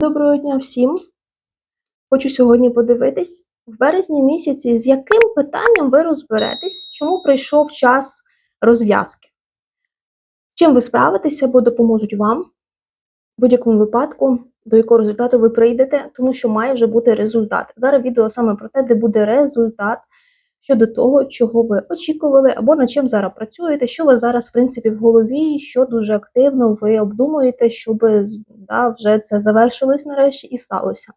Доброго дня всім! Хочу сьогодні подивитись в березні місяці, з яким питанням ви розберетесь, чому прийшов час розв'язки. Чим ви справитеся, бо допоможуть вам в будь-якому випадку, до якого результату ви прийдете, тому що має вже бути результат. Зараз відео саме про те, де буде результат щодо того, чого ви очікували, або над чим зараз працюєте, що ви зараз, в принципі, в голові, що дуже активно ви обдумуєте, щоб да, вже це завершилось нарешті і сталося.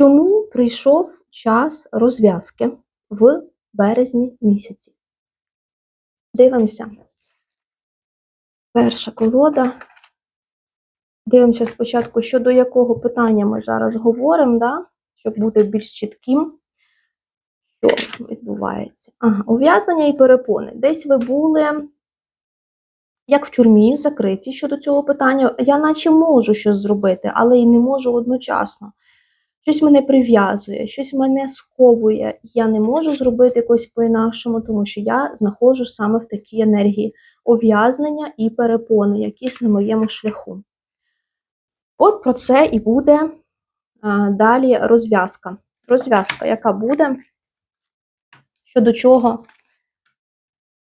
Чому прийшов час розв'язки в березні місяці? Дивимося. Перша колода. Дивимося спочатку, щодо якого питання ми зараз говоримо, да? щоб бути більш чітким що відбувається? Ага, ув'язнення і перепони. Десь ви були, як в тюрмі, закриті щодо цього питання. Я наче можу щось зробити, але і не можу одночасно. Щось мене прив'язує, щось мене сковує. Я не можу зробити якось по-інакшому, тому що я знаходжусь саме в такій енергії ув'язнення і перепони, якісь на моєму шляху. От про це і буде а, далі розв'язка. Розв'язка, яка буде Щодо чого?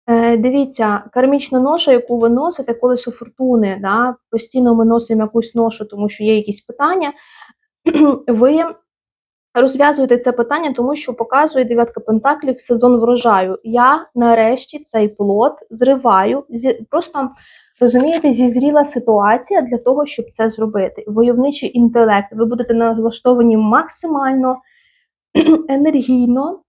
Е, Дивіться, кармічна ноша, яку ви носите, колесо фортуни, да, постійно ми носимо якусь ношу, тому що є якісь питання. ви розв'язуєте це питання, тому що показує дев'ятка пентаклів сезон врожаю. Я нарешті цей плод зриваю, просто розумієте, зізріла ситуація для того, щоб це зробити. Войовничий інтелект. Ви будете налаштовані максимально енергійно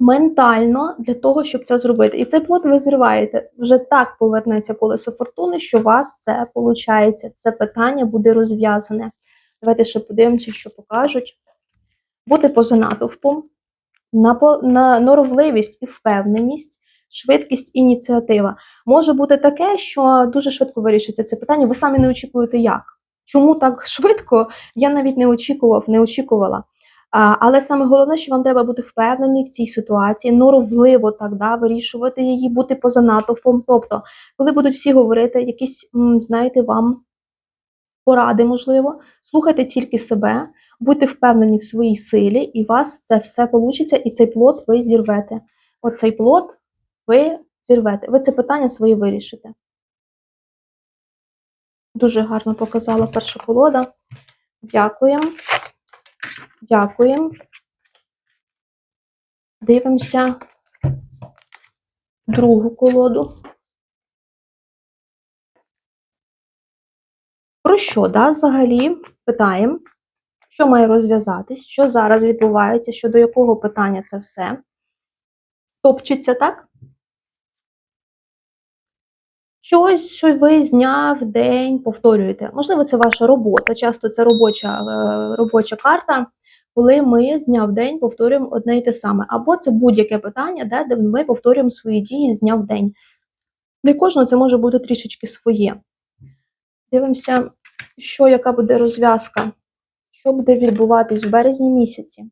ментально для того, щоб це зробити. І цей плод ви зриваєте. Вже так повернеться колесо фортуни, що у вас це виходить. Це питання буде розв'язане. Давайте ще подивимося, що покажуть. Бути поза натовпом, на, норовливість і впевненість. Швидкість ініціатива. Може бути таке, що дуже швидко вирішиться це питання. Ви самі не очікуєте як. Чому так швидко? Я навіть не очікував, не очікувала. Але саме головне, що вам треба бути впевнені в цій ситуації, норовливо так да, вирішувати її, бути поза натовпом. Тобто, коли будуть всі говорити, якісь, знаєте, вам поради, можливо, слухайте тільки себе, будьте впевнені в своїй силі, і у вас це все вийде, і цей плод ви зірвете. Оцей плод ви зірвете. Ви це питання своє вирішите. Дуже гарно показала перша колода. Дякуємо. Дякуємо. Дивимося другу колоду. Про що, да, взагалі, питаємо, що має розв'язатись, що зараз відбувається, щодо якого питання це все топчеться, так? Щось, що ви з дня в день повторюєте. Можливо, це ваша робота. Часто це робоча, е, робоча карта коли ми з дня в день повторюємо одне і те саме. Або це будь-яке питання, де, ми повторюємо свої дії з дня в день. Для кожного це може бути трішечки своє. Дивимося, що яка буде розв'язка, що буде відбуватись в березні місяці.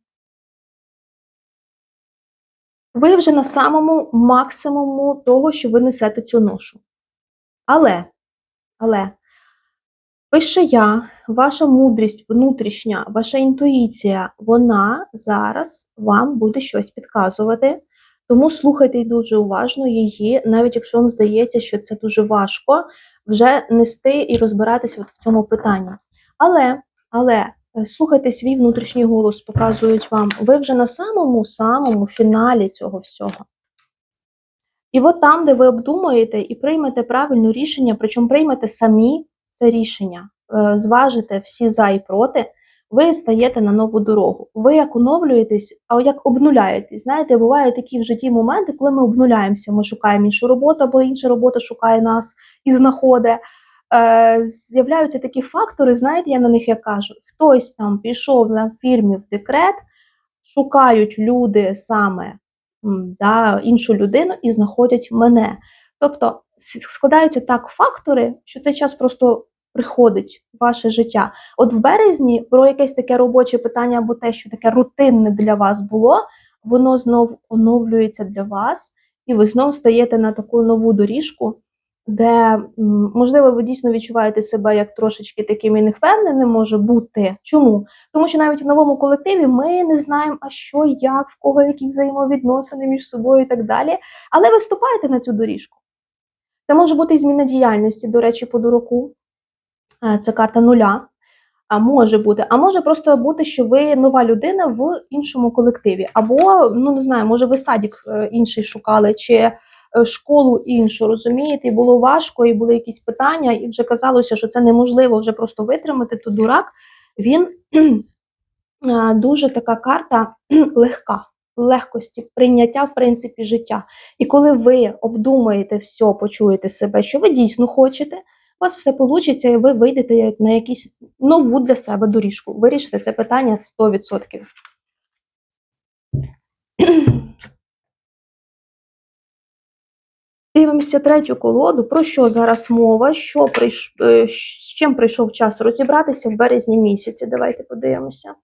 Ви вже на самому максимуму того, що ви несете цю ношу. Але, але Пише я, ваша мудрість внутрішня, ваша інтуїція, вона зараз вам буде щось підказувати. Тому слухайте дуже уважно її, навіть якщо вам здається, що це дуже важко вже нести і розбиратися от в цьому питанні. Але, але е, слухайте свій внутрішній голос, показують вам, ви вже на самому-самому фіналі цього всього. І от там, де ви обдумаєте і приймете правильне рішення, причому приймете самі це рішення, е, зважите всі за і проти, ви стаєте на нову дорогу. Ви як оновлюєтесь, а як обнуляєтесь. Знаєте, бувають такі в житті моменти, коли ми обнуляємося, ми шукаємо іншу роботу, або інша робота шукає нас і знаходить. Е, З'являються такі фактори, знаєте, я на них як кажу, хтось там пішов на фірмі в декрет, шукають люди саме да, іншу людину і знаходять мене. Тобто складаються так фактори, що цей час просто приходить в ваше життя. От в березні про якесь таке робоче питання або те, що таке рутинне для вас було, воно знов оновлюється для вас, і ви знов стаєте на таку нову доріжку, де, можливо, ви дійсно відчуваєте себе як трошечки таким і невпевненим може бути. Чому? Тому що навіть в новому колективі ми не знаємо, а що, як, в кого які взаємовідносини між собою і так далі. Але ви вступаєте на цю доріжку. Це може бути і зміна діяльності, до речі, по дураку. Е, Це карта нуля. А може бути, а може просто бути, що ви нова людина в іншому колективі, або ну не знаю, може ви садик е, інший шукали, чи е, школу іншу, розумієте, і було важко, і були якісь питання, і вже казалося, що це неможливо вже просто витримати. То дурак він дуже така карта легка, легкості, прийняття в принципі життя. І коли ви обдумаєте все, почуєте себе, що ви дійсно хочете. У вас все вийде, і ви вийдете на якусь нову для себе доріжку. Вирішите це питання 100%. Дивимося третю колоду. Про що зараз мова? Що прийш... е, З чим прийшов час розібратися в березні місяці? Давайте подивимося.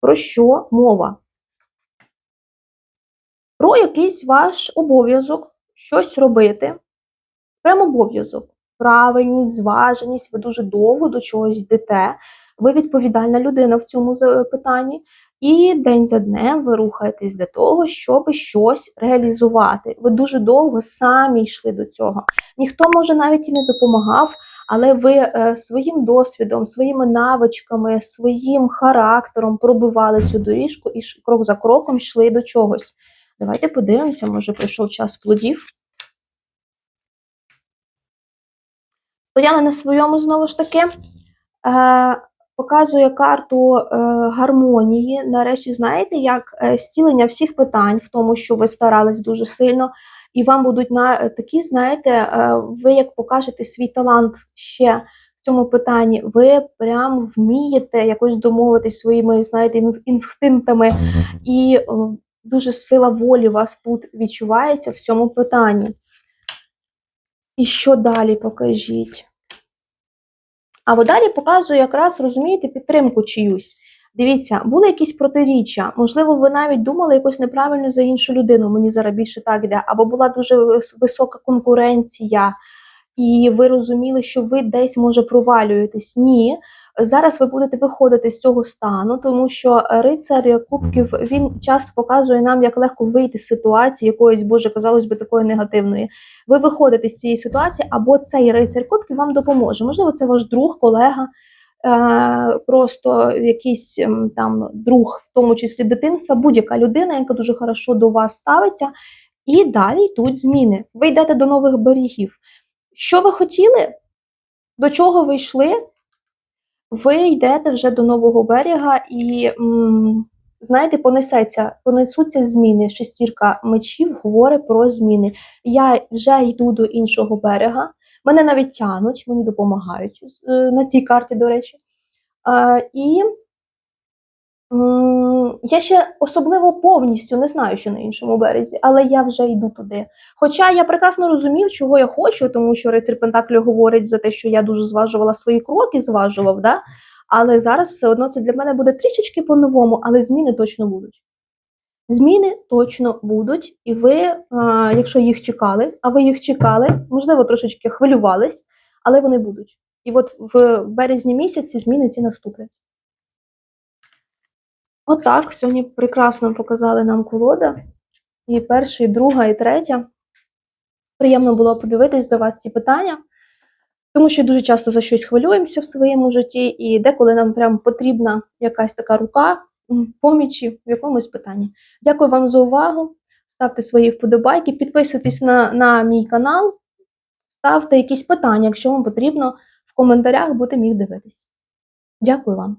Про що мова? Про якийсь ваш обов'язок щось робити. Прям обов'язок правильність, зваженість, ви дуже довго до чогось йдете, ви відповідальна людина в цьому питанні, і день за днем ви рухаєтесь до того, щоб щось реалізувати. Ви дуже довго самі йшли до цього. Ніхто може навіть і не допомагав, але ви е, своїм досвідом, своїми навичками, своїм характером пробивали цю доріжку і крок за кроком йшли до чогось. Давайте подивимося, може прийшов час плодів. Стояли на своєму знову ж таки. Е, показує карту е, гармонії. Нарешті, знаєте, як е, зцілення всіх питань, в тому, що ви старались дуже сильно, і вам будуть на такі, знаєте, е, ви як покажете свій талант ще в цьому питанні, ви прям вмієте якось домовитись своїми, знаєте, інстинктами, і дуже сила волі вас тут відчувається в цьому питанні. І що далі покажіть? А от далі показую якраз, розумієте, підтримку чиюсь. Дивіться, були якісь протиріччя. Можливо, ви навіть думали якось неправильно за іншу людину. Мені зараз більше так йде, або була дуже висока конкуренція, і ви розуміли, що ви десь може провалюєтесь. Ні. Зараз ви будете виходити з цього стану, тому що рицар кубків він часто показує нам, як легко вийти з ситуації якоїсь, боже, казалось би, такої негативної. Ви виходите з цієї ситуації, або цей рицар кубків вам допоможе. Можливо, це ваш друг, колега, е, просто якийсь ем, там друг, в тому числі дитинства, будь-яка людина, яка дуже хорошо до вас ставиться. І далі йдуть зміни. Ви йдете до нових берегів. Що ви хотіли? До чого ви йшли? Ви йдете вже до нового берега і, знаєте, понесеться, понесуться зміни. Шестірка мечів говорить про зміни. Я вже йду до іншого берега. Мене навіть тянуть, мені допомагають е, на цій карті, до речі. І я ще особливо повністю не знаю, що на іншому березі, але я вже йду туди. Хоча я прекрасно розумів, чого я хочу, тому що рицар Пентаклі говорить за те, що я дуже зважувала свої кроки, зважував, да? але зараз все одно це для мене буде трішечки по-новому, але зміни точно будуть. Зміни точно будуть, і ви, е, якщо їх чекали, а ви їх чекали, можливо, трошечки хвилювались, але вони будуть. І от в березні місяці зміни ці наступлять. Отак, сьогодні прекрасно показали нам колода. І перша, і друга, і третя. Приємно було подивитись до вас ці питання, тому що дуже часто за щось хвилюємося в своєму житті, і деколи нам прям потрібна якась така рука помічі в якомусь питанні. Дякую вам за увагу. Ставте свої вподобайки, підписуйтесь на, на мій канал, ставте якісь питання, якщо вам потрібно в коментарях бути міг дивитись. Дякую вам.